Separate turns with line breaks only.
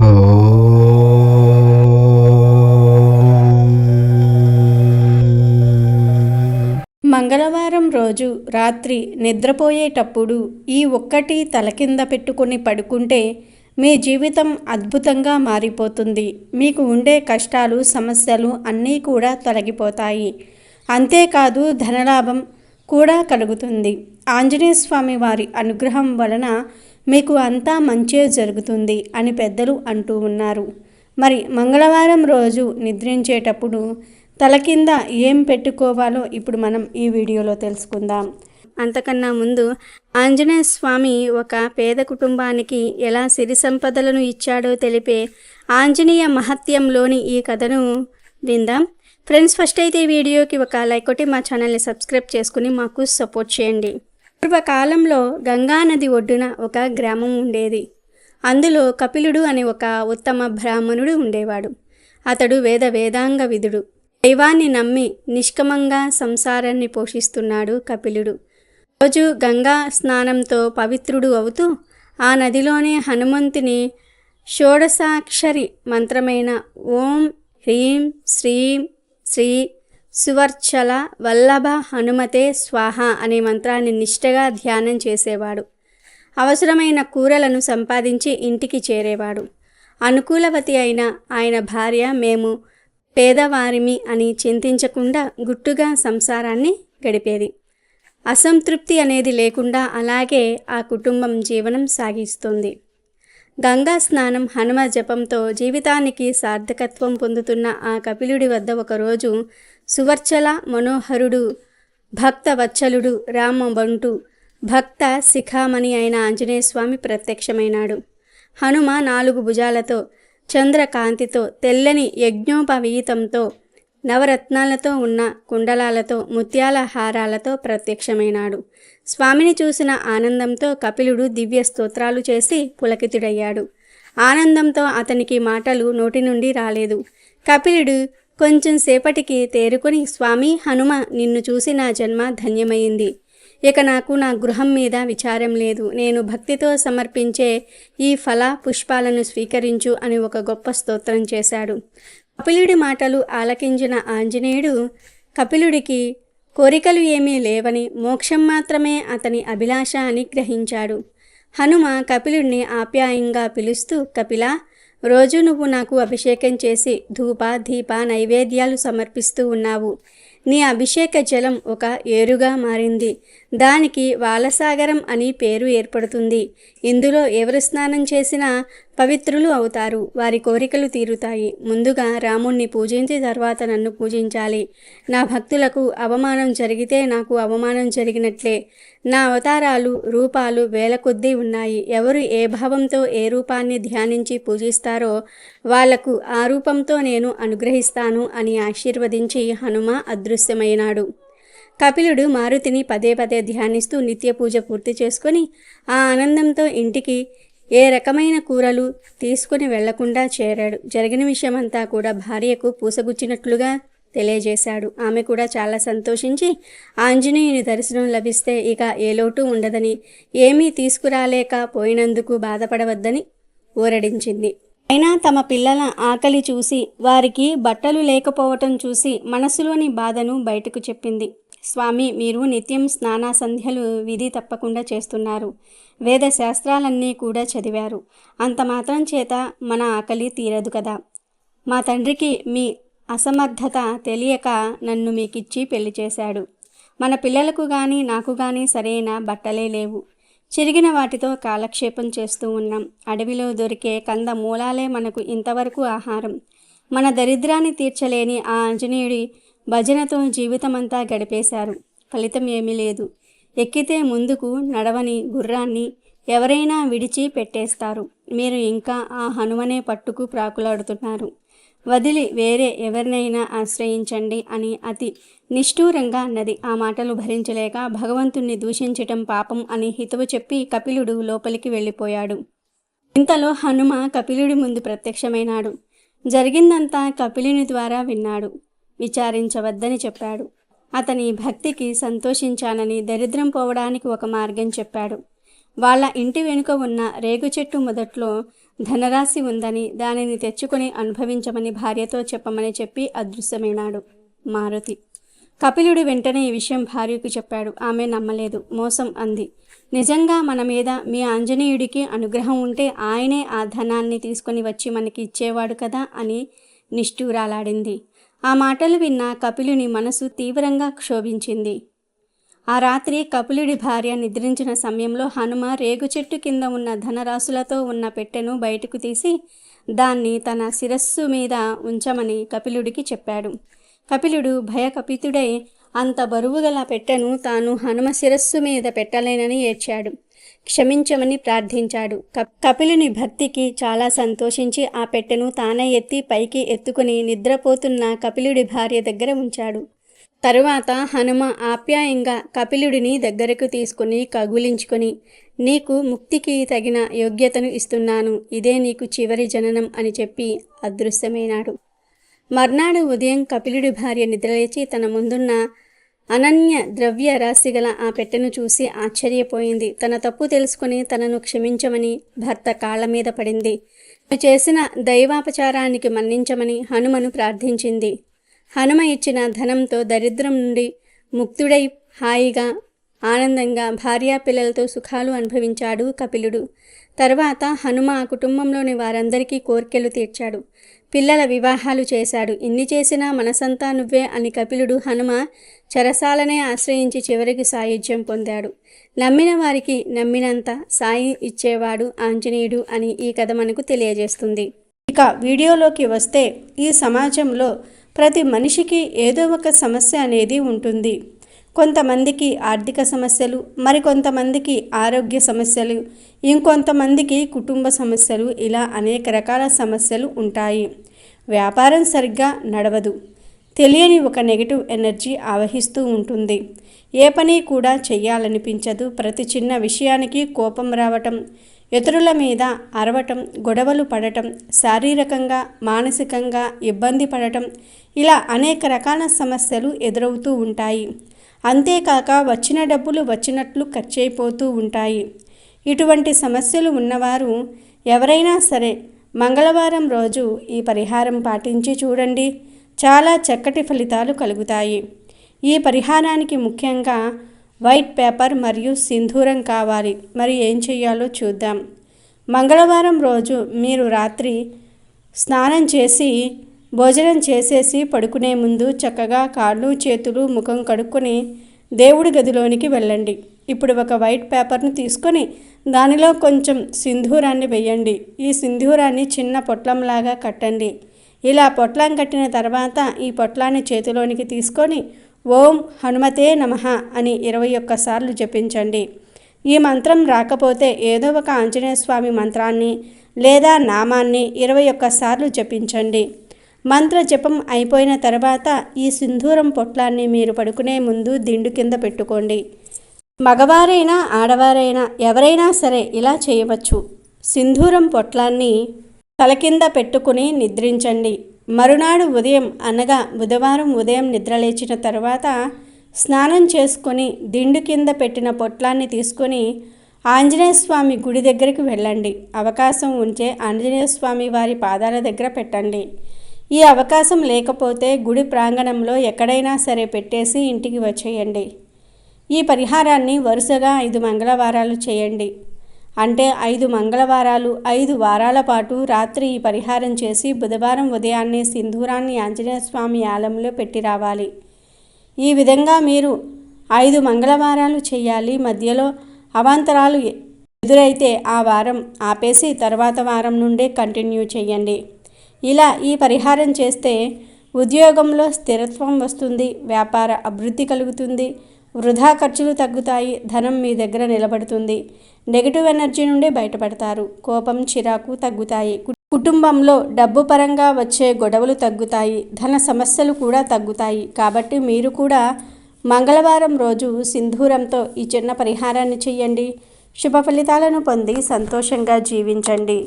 మంగళవారం రోజు రాత్రి నిద్రపోయేటప్పుడు ఈ ఒక్కటి తల కింద పెట్టుకొని పడుకుంటే మీ జీవితం అద్భుతంగా మారిపోతుంది. మీకు ఉండే కష్టాలు సమస్యలు అన్నీ కూడా తొలగిపోతాయి. అంతేకాదు ధనలాభం కూడా కలుగుతుంది. ఆంజనేయ స్వామి వారి అనుగ్రహం వలన మీకు అంతా మంచే జరుగుతుంది అని పెద్దలు అంటూ ఉన్నారు. మరి మంగళవారం రోజు నిద్రించేటప్పుడు తల కింద ఏం పెట్టుకోవాలో ఇప్పుడు మనం ఈ వీడియోలో తెలుసుకుందాం. అంతకన్నా ముందు ఆంజనేయ స్వామి ఒక పేద కుటుంబానికి ఎలా సిరి సంపదలను ఇచ్చాడో తెలిపే ఆంజనేయ మహత్యంలోని ఈ కథను విందాం. ఫ్రెండ్స్ ఫస్ట్ అయితే ఈ వీడియోకి ఒక లైక్ కొట్టి మా ఛానల్ని సబ్స్క్రైబ్ చేసుకుని మాకు సపోర్ట్ చేయండి. పూర్వకాలంలో గంగా నది ఒడ్డున ఒక గ్రామం ఉండేది. అందులో కపిలుడు అనే ఒక ఉత్తమ బ్రాహ్మణుడు ఉండేవాడు. అతడు వేద వేదాంగ విధుడు దైవాన్ని నమ్మి నిష్కమంగా సంసారాన్ని పోషిస్తున్నాడు కపిలుడు. రోజు గంగా స్నానంతో పవిత్రుడు అవుతూ ఆ నదిలోనే హనుమంతుని షోడసాక్షరి మంత్రమైన ఓం హ్రీం శ్రీం శ్రీ సువర్చల వల్లభ హనుమతే స్వాహ అనే మంత్రాన్ని నిష్టగా ధ్యానం చేసేవాడు. అవసరమైన కూరలను సంపాదించి ఇంటికి చేరేవాడు. అనుకూలవతి అయిన ఆయన భార్య మేము పేదవారిమి అని చింతించకుండా గుట్టుగా సంసారాన్ని గడిపేది. అసంతృప్తి అనేది లేకుండా అలాగే ఆ కుటుంబం జీవనం సాగిస్తుంది. గంగా స్నానం హనుమ జపంతో జీవితానికి సార్థకత్వం పొందుతున్న ఆ కపిలుడి వద్ద ఒకరోజు సువర్చల మనోహరుడు భక్త వత్సలుడు రామబంటు భక్త శిఖామణి అయిన ఆంజనేయస్వామి ప్రత్యక్షమైనాడు. హనుమ నాలుగు భుజాలతో చంద్రకాంతితో తెల్లని యజ్ఞోపవీతంతో నవరత్నాలతో ఉన్న కుండలాలతో ముత్యాల హారాలతో ప్రత్యక్షమైనాడు. స్వామిని చూసిన ఆనందంతో కపిలుడు దివ్య స్తోత్రాలు చేసి పులకితుడయ్యాడు. ఆనందంతో అతనికి మాటలు నోటి నుండి రాలేదు. కపిలుడు కొంచెం సేపటికి తేరుకొని స్వామి హనుమ నిన్ను చూసి నా జన్మ ధన్యమైంది. ఇక నాకు నా గృహం మీద విచారం లేదు. నేను భక్తితో సమర్పించే ఈ ఫల పుష్పాలను స్వీకరించు అని ఒక గొప్ప స్తోత్రం చేశాడు. కపిలుడి మాటలు ఆలకించిన ఆంజనేయుడు కపిలుడికి కోరికలు ఏమీ లేవని మోక్షం మాత్రమే అతని అభిలాష అని గ్రహించాడు. హనుమ కపిలుడిని ఆప్యాయంగా పిలుస్తూ కపిల రోజు నువ్వు నాకు అభిషేకం చేసి ధూప దీప నైవేద్యాలు సమర్పిస్తూ ఉన్నావు. నీ అభిషేక జలం ఒక ఏరుగా మారింది. దానికి వాలసాగరం అని పేరు ఏర్పడుతుంది. ఇందులో ఎవరు స్నానం చేసినా పవిత్రులు అవుతారు. వారి కోరికలు తీరుతాయి. ముందుగా రాముణ్ణి పూజించి తర్వాత నన్ను పూజించాలి. నా భక్తులకు అవమానం జరిగితే నాకు అవమానం జరిగినట్లే. నా అవతారాలు రూపాలు వేల కొద్దీ ఉన్నాయి. ఎవరు ఏ భావంతో ఏ రూపాన్ని ధ్యానించి పూజిస్తారో వాళ్ళకు ఆ రూపంతో నేను అనుగ్రహిస్తాను అని ఆశీర్వదించి హనుమ అదృశ్యమైనాడు. కపిలుడు మారుతిని పదే పదే ధ్యానిస్తూ నిత్య పూజ పూర్తి చేసుకొని ఆ ఆనందంతో ఇంటికి ఏ రకమైన కూరలు తీసుకుని వెళ్ళకుండా చేరాడు. జరిగిన విషయమంతా కూడా భార్యకు పూసగుచ్చినట్లుగా తెలియజేశాడు. ఆమె కూడా చాలా సంతోషించి ఆంజనేయుని దర్శనం లభిస్తే ఇక ఏ లోటు ఉండదని ఏమీ తీసుకురాలేక పోయినందుకు బాధపడవద్దని ఊరడించింది. అయినా తమ పిల్లల ఆకలి చూసి వారికి బట్టలు లేకపోవటం చూసి మనసులోని బాధను బయటకు చెప్పింది. స్వామి మీరు నిత్యం స్నాన సంధ్యలు విధి తప్పకుండా చేస్తున్నారు. వేద శాస్త్రాలన్నీ కూడా చదివారు. అంత మాత్రం చేత మన ఆకలి తీరదు కదా. మా తండ్రికి మీ అసమర్థత తెలియక నన్ను మీకిచ్చి పెళ్ళి చేశాడు. మన పిల్లలకు కానీ నాకు కానీ సరైన బట్టలే లేవు. చిరిగిన వాటితో కాలక్షేపం చేస్తూ ఉన్నాం. అడవిలో దొరికే కంద మూలాలే మనకు ఇంతవరకు ఆహారం. మన దరిద్రాన్ని తీర్చలేని ఆ ఆంజనేయుడి భజనతో జీవితమంతా గడిపేశారు. ఫలితం ఏమీ లేదు. ఎక్కితే ముందుకు నడవని గుర్రాన్ని ఎవరైనా విడిచి పెట్టేస్తారు. మీరు ఇంకా ఆ హనుమనే పట్టుకు ప్రాకులాడుతున్నారు. వదిలి వేరే ఎవరినైనా ఆశ్రయించండి అని అతి నిష్ఠూరంగా అన్నది ఆ మాటలు భరించలేక భగవంతుణ్ణి దూషించటం పాపం అని హితవు చెప్పి కపిలుడు లోపలికి వెళ్ళిపోయాడు. ఇంతలో హనుమ కపిలుడి ముందు ప్రత్యక్షమైనాడు. జరిగిందంతా కపిలుని ద్వారా విన్నాడు. విచారించవద్దని చెప్పాడు. అతని భక్తికి సంతోషించానని దరిద్రం పోవడానికి ఒక మార్గం చెప్పాడు. వాళ్ళ ఇంటి వెనుక ఉన్న రేగు చెట్టు మొదట్లో ధనరాశి ఉందని దానిని తెచ్చుకొని అనుభవించమని భార్యతో చెప్పమని చెప్పి అదృశ్యమైనాడు మారుతి. కపిలుడు వెంటనే ఈ విషయం భార్యకు చెప్పాడు. ఆమె నమ్మలేదు. మోసం అంది. నిజంగా మన మీద మీ ఆంజనేయుడికి అనుగ్రహం ఉంటే ఆయనే ఆ ధనాన్ని తీసుకొని వచ్చి మనకి ఇచ్చేవాడు కదా అని నిష్ఠూరాలాడింది. ఆ మాటలు విన్న కపిలుని మనసు తీవ్రంగా క్షోభించింది. ఆ రాత్రి కపిలుడి భార్య నిద్రించిన సమయంలో హనుమ రేగు చెట్టు కింద ఉన్న ధనరాశులతో ఉన్న పెట్టెను బయటకు తీసి దాన్ని తన శిరస్సు మీద ఉంచమని కపిలుడికి చెప్పాడు. కపిలుడు భయకపితుడై అంత బరువుగల పెట్టెను తాను హనుమ శిరస్సు మీద పెట్టలేనని ఏడ్చాడు. క్షమించమని ప్రార్థించాడు. కప్- కపిలుని భక్తికి చాలా సంతోషించి ఆ పెట్టెను తానే ఎత్తి పైకి ఎత్తుకుని నిద్రపోతున్న కపిలుడి భార్య దగ్గర ఉంచాడు. తరువాత హనుమ ఆప్యాయంగా కపిలుడిని దగ్గరకు తీసుకుని కగులించుకొని నీకు ముక్తికి తగిన యోగ్యతను ఇస్తున్నాను. ఇదే నీకు చివరి జననం అని చెప్పి అదృశ్యమైనాడు. మర్నాడు ఉదయం కపిలుడి భార్య నిద్రలేచి తన ముందున్న అనన్య ద్రవ్య రాశిగల ఆ పెట్టెను చూసి ఆశ్చర్యపోయింది. తన తప్పు తెలుసుకుని తనను క్షమించమని భర్త కాళ్ళ మీద పడింది. చేసిన దైవాపచారానికి మన్నించమని హనుమను ప్రార్థించింది. హనుమ ఇచ్చిన ధనంతో దరిద్రం నుండి ముక్తుడై హాయిగా ఆనందంగా భార్యాపిల్లలతో సుఖాలు అనుభవించాడు కపిలుడు. తర్వాత హనుమ ఆ కుటుంబంలోని వారందరికీ కోర్కెలు తీర్చాడు. పిల్లల వివాహాలు చేశాడు. ఇన్ని చేసినా మనసంతా నువ్వే అని కపిలుడు హనుమ చరసాలనే ఆశ్రయించి చివరికి సాయుధ్యం పొందాడు. నమ్మిన వారికి నమ్మినంత సాయి ఇచ్చేవాడు ఆంజనేయుడు అని ఈ కథ మనకు తెలియజేస్తుంది. ఇక వీడియోలోకి వస్తే ఈ సమాజంలో ప్రతి మనిషికి ఏదో ఒక సమస్య అనేది ఉంటుంది. కొంతమందికి ఆర్థిక సమస్యలు మరికొంతమందికి ఆరోగ్య సమస్యలు ఇంకొంతమందికి కుటుంబ సమస్యలు ఇలా అనేక రకాల సమస్యలు ఉంటాయి. వ్యాపారం సరిగ్గా నడవదు. తెలియని ఒక నెగిటివ్ ఎనర్జీ ఆవహిస్తూ ఉంటుంది. ఏ పని కూడా చేయాలనిపించదు ప్రతి చిన్న విషయానికి కోపం రావటం ఇతరుల మీద అరవటం గొడవలు పడటం శారీరకంగా మానసికంగా ఇబ్బంది పడటం ఇలా అనేక రకాల సమస్యలు ఎదురవుతూ ఉంటాయి. అంతేకాక వచ్చిన డబ్బులు వచ్చినట్లు ఖర్చయిపోతూ ఉంటాయి. ఇటువంటి సమస్యలు ఉన్నవారు ఎవరైనా సరే మంగళవారం రోజు ఈ పరిహారం పాటించి చూడండి. చాలా చక్కటి ఫలితాలు కలుగుతాయి. ఈ పరిహారానికి ముఖ్యంగా వైట్ పేపర్ మరియు సింధూరం కావాలి. మరి ఏం చేయాలో చూద్దాం. మంగళవారం రోజు మీరు రాత్రి స్నానం చేసి భోజనం చేసేసి పడుకునే ముందు చక్కగా కాళ్ళు చేతులు ముఖం కడుక్కొని దేవుడి గదిలోనికి వెళ్ళండి. ఇప్పుడు ఒక వైట్ పేపర్ను తీసుకొని దానిలో కొంచెం సింధూరాన్ని వేయండి. ఈ సింధూరాన్ని చిన్న పొట్లంలాగా కట్టండి. ఇలా పొట్లం కట్టిన తర్వాత ఈ పొట్లాన్ని చేతిలోనికి తీసుకొని ఓం హనుమతే నమః అని ఇరవై ఒక్కసార్లు జపించండి. ఈ మంత్రం రాకపోతే ఏదో ఒక ఆంజనేయ స్వామి మంత్రాన్ని లేదా నామాన్ని ఇరవై ఒక్కసార్లు జపించండి. మంత్ర జపం అయిపోయిన తర్వాత ఈ సింధూరం పొట్లాన్ని మీరు పడుకునే ముందు దిండు కింద పెట్టుకోండి. మగవారైనా ఆడవారైనా ఎవరైనా సరే ఇలా చేయవచ్చు. సింధూరం పొట్లాన్ని తల కింద పెట్టుకుని నిద్రించండి. మరునాడు ఉదయం అనగా బుధవారం ఉదయం నిద్రలేచిన తర్వాత స్నానం చేసుకొని దిండు కింద పెట్టిన పొట్లాన్ని తీసుకొని ఆంజనేయ స్వామి గుడి దగ్గరికి వెళ్ళండి. అవకాశం ఉంటే ఆంజనేయ స్వామి వారి పాదాల దగ్గర పెట్టండి. ఈ అవకాశం లేకపోతే గుడి ప్రాంగణంలో ఎక్కడైనా సరే పెట్టేసి ఇంటికి వచ్చేయండి. ఈ పరిహారాన్ని వరుసగా ఐదు మంగళవారాలు చేయండి. అంటే ఐదు మంగళవారాలు ఐదు వారాల పాటు రాత్రి ఈ పరిహారం చేసి బుధవారం ఉదయాన్నే సింధూరాన్ని ఆంజనేయస్వామి ఆలంలో ఆలయంలో పెట్టి రావాలి. ఈ విధంగా మీరు ఐదు మంగళవారాలు చేయాలి. మధ్యలో అవాంతరాలు ఎదురైతే ఆ వారం ఆపేసి తర్వాత వారం నుండే కంటిన్యూ చేయండి. ఇలా ఈ పరిహారం చేస్తే ఉద్యోగంలో స్థిరత్వం వస్తుంది వ్యాపార అభివృద్ధి కలుగుతుంది వృధా ఖర్చులు తగ్గుతాయి ధనం మీ దగ్గర నిలబడుతుంది. నెగిటివ్ ఎనర్జీ నుండి బయటపడతారు. కోపం చిరాకు తగ్గుతాయి. కుటుంబంలో డబ్బు పరంగా వచ్చే గొడవలు తగ్గుతాయి. ధన సమస్యలు కూడా తగ్గుతాయి. కాబట్టి మీరు కూడా మంగళవారం రోజు సింధూరంతో ఈ చిన్న పరిహారాన్ని చేయండి శుభ ఫలితాలను పొంది సంతోషంగా జీవించండి.